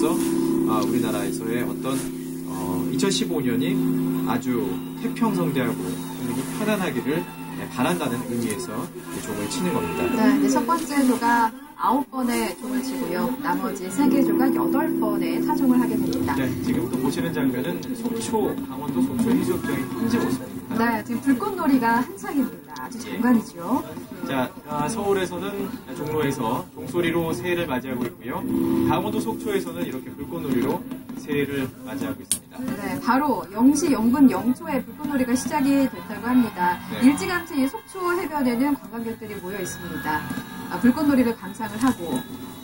함으로써 아, 우리나라에서의 어떤 2015년이 아주 태평성대하고 국민이 편안하기를 네, 바란다는 의미에서 이 종을 치는 겁니다. 네, 첫 번째 조가 아홉 번의 종을 치고요. 나머지 세개 조가 여덟 번의 타종을 하게 됩니다. 네, 지금 또 보시는 장면은 속초, 강원도 속초 해수욕장의 현재 모습입니다. 네, 지금 불꽃놀이가 한창입니다. 아주 장관이죠. 자, 아, 서울에서는 종로에서 종소리로 새해를 맞이하고 있고요. 강원도 속초에서는 이렇게 불꽃놀이로 새해를 맞이하고 있습니다. 네, 바로 0시 0분 0초에 불꽃놀이가 시작이 됐다고 합니다. 네. 일찌감치 이 속초 해변에는 관광객들이 모여 있습니다. 아, 불꽃놀이를 감상을 하고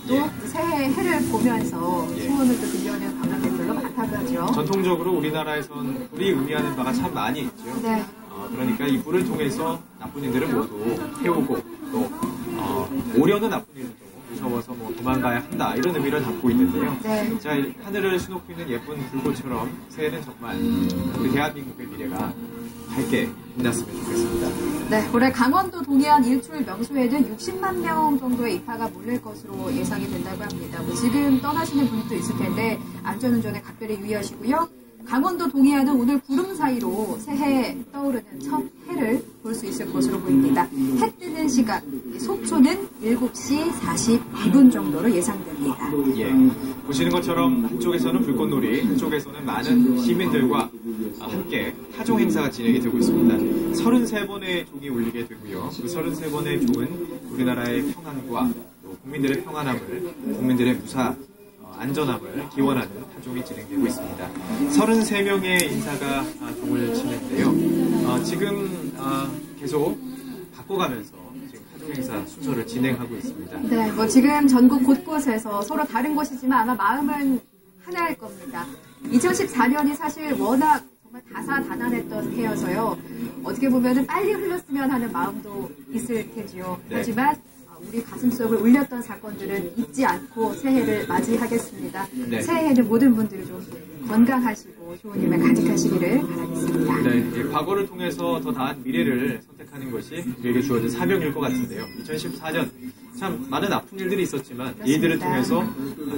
또 예. 새해 해를 보면서 예. 소원을 또 빌려오는 관광객들로 많다고 하죠. 전통적으로 우리나라에선 불이 의미하는 바가 참 많이 있죠. 네. 어, 그러니까 이 불을 통해서 나쁜 일들을 모두 태우고 또 어, 오려는 나쁜 일도 무서워서 뭐 도망가야 한다 이런 의미를 담고 있는데요. 네. 자, 이 하늘을 수놓고 있는 예쁜 불꽃처럼 새해는 정말 우리 대한민국의 미래가 밝게 빛났으면 좋겠습니다. 네, 올해 강원도 동해안 일출 명소에는 60만 명 정도의 입하가 몰릴 것으로 예상이 된다고 합니다. 뭐 지금 떠나시는 분도 있을 텐데 안전운전에 각별히 유의하시고요. 강원도 동해안은 오늘 구름 사이로 새해 떠오르는 첫 해를 볼 수 있을 것으로 보입니다. 해 뜨는 시각, 속초는 7시 42분 정도로 예상됩니다. 예. 보시는 것처럼 한쪽에서는 불꽃놀이, 한쪽에서는 많은 시민들과 함께 타종 행사가 진행이 되고 있습니다. 33번의 종이 울리게 되고요. 그 33번의 종은 우리나라의 평안과 또 국민들의 평안함을, 국민들의 무사, 어, 안전함을 기원하는 타종이 진행되고 있습니다. 33명의 인사가 아, 종을 치는데요. 어, 지금 아, 계속 바꿔가면서 행사 순서를 진행하고 있습니다. 네, 뭐 지금 전국 곳곳에서 서로 다른 곳이지만 아마 마음은 하나일 겁니다. 2014년이 사실 워낙 정말 다사다난했던 해여서요. 어떻게 보면은 빨리 흘렀으면 하는 마음도 있을 테지요. 네. 하지만 우리 가슴속을 울렸던 사건들은 잊지 않고 새해를 맞이하겠습니다. 네. 새해에는 모든 분들이 좀 건강하시고 좋은 일만 가득하시기를 바라겠습니다. 네, 이 과거를 통해서 더 나은 미래를 선택하는 것이 우리에게 주어진 사명일 것 같은데요. 2014년 참 많은 아픈 일들이 있었지만 이 일들을 통해서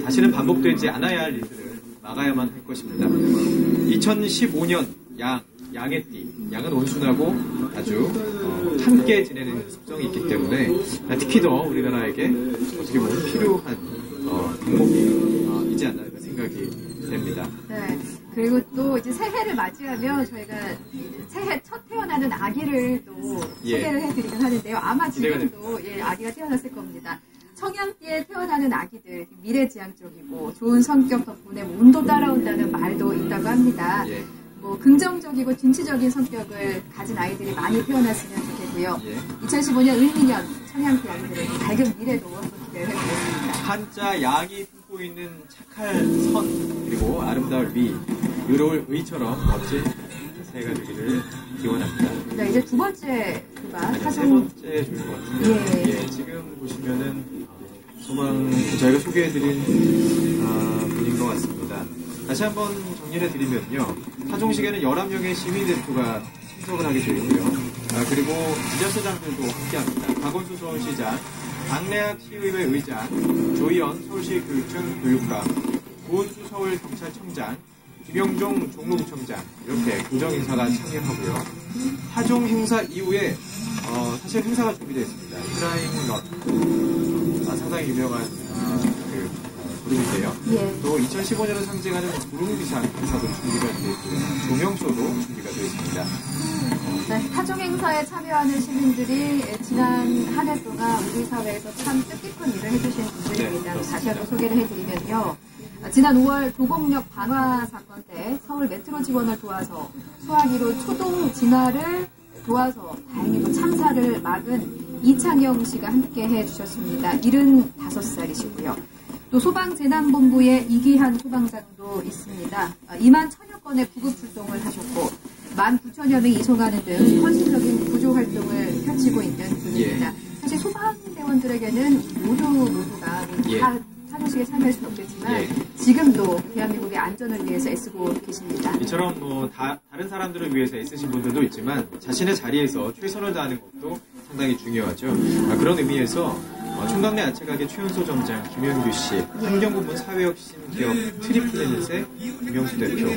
다시는 반복되지 않아야 할 일들을 막아야만 할 것입니다. 2015년 양, 양의 띠, 양은 온순하고 아주 어, 함께 지내는 습성이 있기 때문에 특히 더 우리나라에게 어떻게 보면 필요한 어, 덕목이지 않나 이런 생각이 됩니다. 네. 그리고 또 이제 새해를 맞이하면 저희가 새해 첫 태어나는 아기를 또 예. 소개를 해드리긴 하는데요. 아마 지금도 예, 아기가 태어났을 겁니다. 청양띠에 태어나는 아기들 미래지향적이고 좋은 성격 덕분에 운도 따라온다는 말도 있다고 합니다. 예. 뭐 긍정적이고 진취적인 성격을 가진 아이들이 많이 태어났으면 좋겠고요. 예. 2015년 을미년 청양띠 아이들의 밝은 미래도 또 기대를 해보겠습니다. 한자 양이 품고 있는 착할 선 그리고 아름다울 미 의로울 의처럼 멋진 새해가 되기를 기원합니다. 네, 이제 두 번째 그가 아니, 세 타종 번째 줄것 같은데 예. 예, 지금 보시면은 소망 저희가 소개해드린 아, 분인 것 같습니다. 다시 한번 정리를 해드리면요. 타종식에는 11명의 시민 대표가 참석을 하게 되고요. 아, 그리고 지자체장들도 함께합니다. 박원수 서울시장, 강래학 시의회 의장, 조희연 서울시 교육청 교육감, 고은수 서울 경찰청장, 김영종 종로구청장 이렇게 교정 인사가 참여하고요. 타종 행사 이후에 어, 사실 행사가 준비되어 있습니다. 프라잉 넛 아, 상당히 유명한 그룹인데요. 예. 또 2015년을 상징하는 구름 기상 행사도 준비가 되어 있고요. 조명쇼도 준비가 되어 있습니다. 네, 타종 행사에 참여하는 시민들이 지난 한 해 동안 우리 사회에서 참 뜻깊은 일을 해주신 분들입니다. 네, 다시 한번 소개를 해드리면요. 지난 5월 도곡역 반화 사건 때 서울 메트로 직원을 도와서 소화기로 초동 진화를 도와서 다행히도 참사를 막은 이창영 씨가 함께 해주셨습니다. 75살이시고요. 또 소방재난본부의 이기한 소방장도 있습니다. 2만 천여 건의 구급 출동을 하셨고 1만 9천여 명이 이송하는 등 헌신적인 구조 활동을 펼치고 있는 분입니다. 사실 소방대원들에게는 모두 모두가 예. 다 타노식에 참여할 수는 없겠지만 예. 지금도 대한민국의 안전을 위해서 애쓰고 계십니다. 이처럼 뭐 다, 다른 사람들을 위해서 애쓰신 분들도 있지만 자신의 자리에서 최선을 다하는 것도 상당히 중요하죠. 아, 그런 의미에서 어, 총각내 야채가게 최연소 점장 김현규 씨, 환경부문 사회혁신 기업 트리플래닛의 김영수 대표,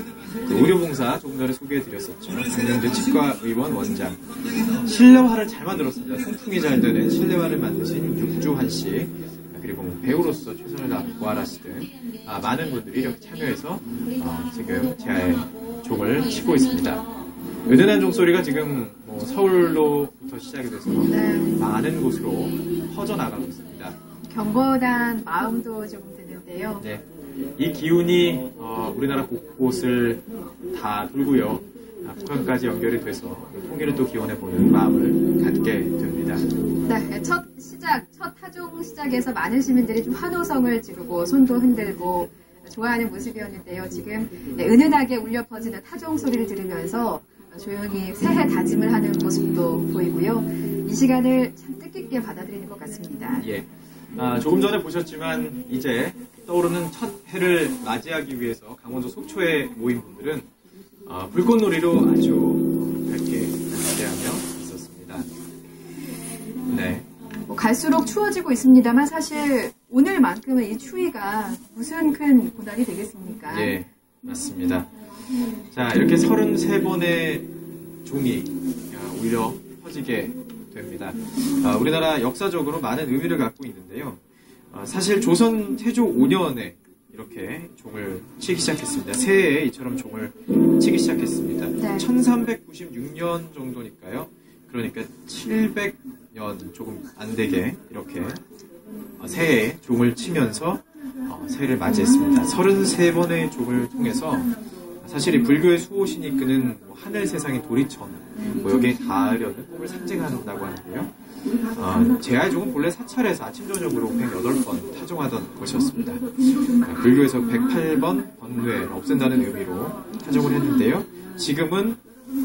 그 의료봉사 조금 전에 소개해드렸었죠. 강명재 치과의원 원장, 실내화를 잘 만들었습니다. 통풍이 잘 되는 실내화를 만드신 육주환 씨, 그리고 뭐 배우로서 최선을 다하시등 아, 많은 분들이 이렇게 참여해서 어, 지금 제아의 종을 치고 있습니다. 은은한 종소리가 지금 뭐 서울로부터 시작이 돼서 네. 많은 곳으로 퍼져나가고 있습니다. 경건한 마음도 조금 드는데요. 네. 이 기운이 어, 우리나라 곳곳을 다 돌고요. 아, 북한까지 연결이 돼서 통일을 또 기원해보는 마음을 갖게 됩니다. 네, 첫 시작, 첫 타종 시작에서 많은 시민들이 좀 환호성을 지르고 손도 흔들고 좋아하는 모습이었는데요. 지금 네, 은은하게 울려 퍼지는 타종 소리를 들으면서 조용히 새해 다짐을 하는 모습도 보이고요. 이 시간을 참 뜻깊게 받아들이는 것 같습니다. 예. 아, 조금 전에 보셨지만 이제 떠오르는 첫 해를 맞이하기 위해서 강원도 속초에 모인 분들은 어, 불꽃놀이로 아주 밝게 기대하며 있었습니다. 네. 뭐 갈수록 추워지고 있습니다만 사실 오늘만큼은 이 추위가 무슨 큰 고난이 되겠습니까? 예, 맞습니다. 자, 이렇게 33번의 종이 아, 울려 퍼지게 됩니다. 아, 우리나라 역사적으로 많은 의미를 갖고 있는데요. 아, 사실 조선 태조 5년에 이렇게 종을 치기 시작했습니다. 새해에 이처럼 종을 치기 시작했습니다. 네. 1396년 정도니까요. 그러니까 700년 조금 안 되게 이렇게 어, 새해에 종을 치면서 어, 새해를 맞이했습니다. 33번의 종을 통해서 사실 이 불교의 수호신이 이끄는 뭐 하늘 세상의 도리천 뭐 여기에 닿으려는 꿈을 상징한다고 하는데요. 어, 제아의 종은 본래 사찰에서 아침 저녁으로 108번 타종하던 것이었습니다. 아, 불교에서 108번 번뇌를 없앤다는 의미로 타종을 했는데요. 지금은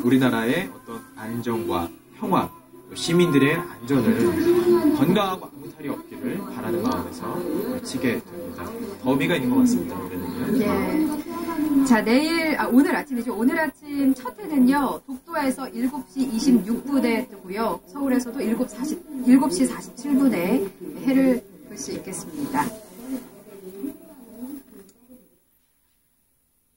우리나라의 어떤 안정과 평화, 시민들의 안전을 건강하고 아무 탈이 없기를 바라는 마음에서 치게 됩니다. 더 의미가 있는 것 같습니다. 올해는요. 예. 자, 내일, 아, 오늘 아침이죠. 오늘 아침 첫 해는요, 독도에서 7시 26분에 뜨고요. 서울에서도 7시 40, 7시 47분에 해를 볼 수 있겠습니다.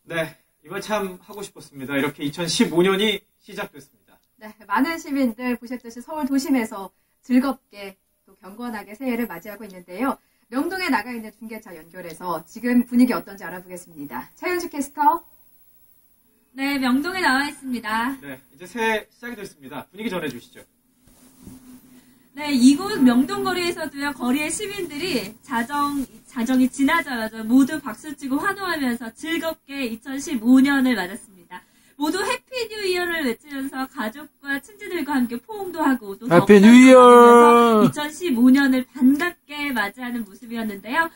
네, 이번 참 하고 싶었습니다. 이렇게 2015년이 시작됐습니다. 네, 많은 시민들 보셨듯이 서울 도심에서 즐겁게 또 경건하게 새해를 맞이하고 있는데요. 명동에 나가 있는 중계차 연결해서 지금 분위기 어떤지 알아보겠습니다. 차윤수 캐스터. 네, 명동에 나와 있습니다. 네, 이제 새해 시작이 됐습니다. 분위기 전해주시죠. 네, 이곳 명동 거리에서도요, 거리의 시민들이 자정, 자정이 지나자마자 모두 박수치고 환호하면서 즐겁게 2015년을 맞았습니다. 모두 해피 뉴 이어를 외치면서 가족과 친지들과 함께 포옹도 하고 또 해피 뉴 이어! 하면서 2015년을 반갑게 맞이하는 모습이었는데요.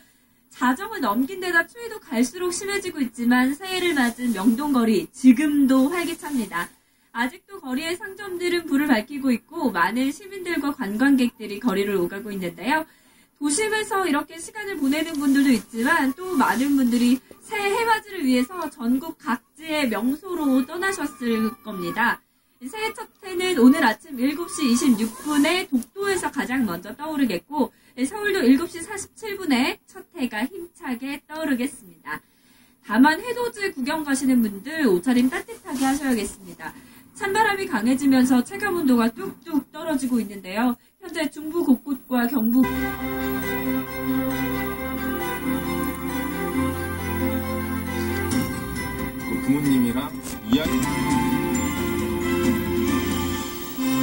자정을 넘긴 데다 추위도 갈수록 심해지고 있지만 새해를 맞은 명동거리 지금도 활기찹니다. 아직도 거리의 상점들은 불을 밝히고 있고 많은 시민들과 관광객들이 거리를 오가고 있는데요. 도심에서 이렇게 시간을 보내는 분들도 있지만 또 많은 분들이 새해 해맞이를 위해서 전국 각지의 명소로 떠나셨을 겁니다. 새해 첫 해는 오늘 아침 7시 26분에 독도에서 가장 먼저 떠오르겠고 서울도 7시 47분에 첫 해가 힘차게 떠오르겠습니다. 다만 해돋이 구경 가시는 분들 옷차림 따뜻하게 하셔야겠습니다. 찬바람이 강해지면서 체감 온도가 뚝뚝 떨어지고 있는데요. 현재 중부 곳곳과 경북 그 부모님이랑 이야기